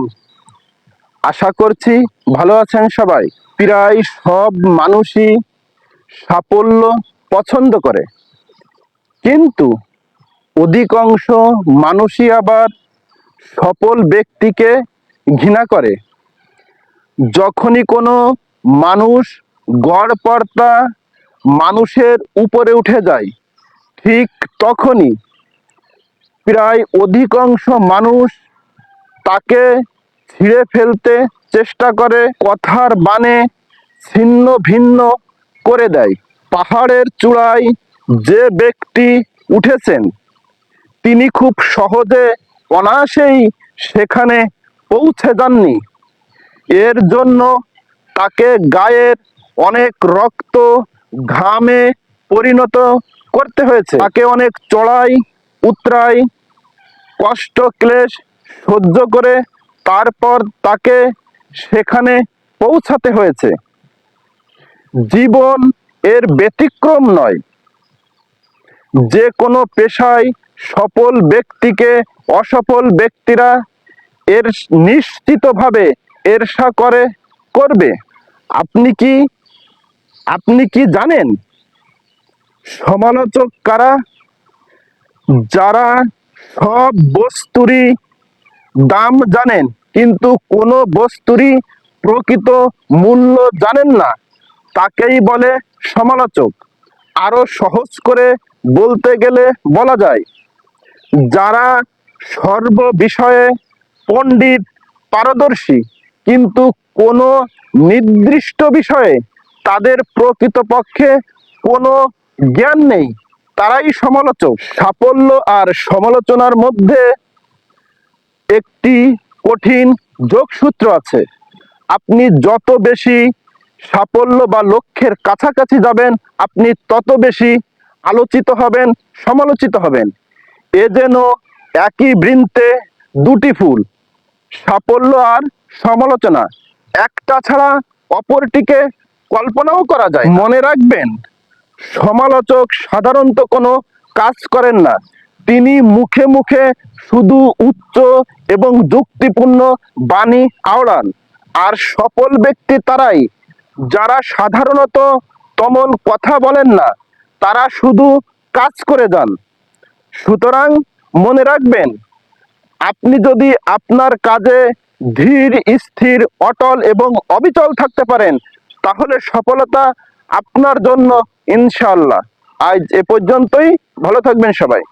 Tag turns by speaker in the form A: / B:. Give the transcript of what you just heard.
A: আলাইকুম। আশা করছি ভালো আছেন সবাই। প্রায় সব মানুষই সাফল্য পছন্দ করে। কিন্তু অধিকাংশ মানুষই আবার সফল ব্যক্তিকে ঘৃণা করে। যখনই কোনো মানুষ গড় পর্দা মানুষের উপরে উঠে যায়, ঠিক তখনই প্রায় অধিকাংশ মানুষ তাকে ছিঁড়ে ফেলতে চেষ্টা করে, কথার বানে ছিন্ন ভিন্ন করে দেয়। পাহাড়ের চূড়ায় যে ব্যক্তি উঠেছেন, তিনি খুব সহজে অনায়াসেই সেখানে পৌঁছে যাননি। এর জন্য তাকে গায়ের অনেক রক্ত ঘামে পরিণত করতে হয়েছে। তাকে অনেক চড়াই, উতরাই কষ্ট ক্লেশ সহ্য করে তারপর তাকে সেখানে পৌঁছাতে হয়েছে। জীবন এর ব্যতিক্রম নয়। যে কোনো পেশায় সফল ব্যক্তিকে অসফল ব্যক্তিরা এর নিশ্চিতভাবে এরশা করে, করবে। আপনি কি আপনি কি জানেন? সমালোচক কারা? যারা সব বস্তুরই দাম জানেন। কিন্তু কোনো বস্তুরই প্রকৃত মূল্য জানেন না। তাকেই বলে সমালোচক। আরও সহজ করে বলতে গেলে বলা যায়, যারা সর্ব বিষয়ে পণ্ডিত, পারদর্শী, কিন্তু কোনো নির্দিষ্ট বিষয়ে তাদের প্রকৃতপক্ষে কোনো জ্ঞান নেই, তারাই সমালোচক। সাফল্য আর সমালোচনার মধ্যে একটি কঠিন যোগসূত্র আছে। আপনি যত বেশি সাফল্য বা লক্ষ্যের কাছাকাছি যাবেন, আপনি তত বেশি আলোচিত হবেন, সমালোচিত হবেন। এ যেন একই বৃন্তে দুটি ফুল, সাফল্য আর সমালোচনা। একটা ছাড়া অপরটিকে কল্পনাও করা যায় মনে রাখবেন, সমালোচক সাধারণত কোনো কাজ করেন না। তিনি মুখে মুখে শুধু উচ্চ এবং যুক্তিপূর্ণ বাণী আওড়ান। আর সফল ব্যক্তি তারাই, যারা সাধারণত তেমন কথা বলেন না, তারা শুধু কাজ করে যান। সুতরাং মনে রাখবেন, আপনি যদি আপনার কাজে ধীর, স্থির, অটল এবং অবিচল থাকতে পারেন, তাহলে সফলতা আপনার জন্য ইনশাল্লাহ আজ এ পর্যন্তই, ভালো থাকবেন সবাই।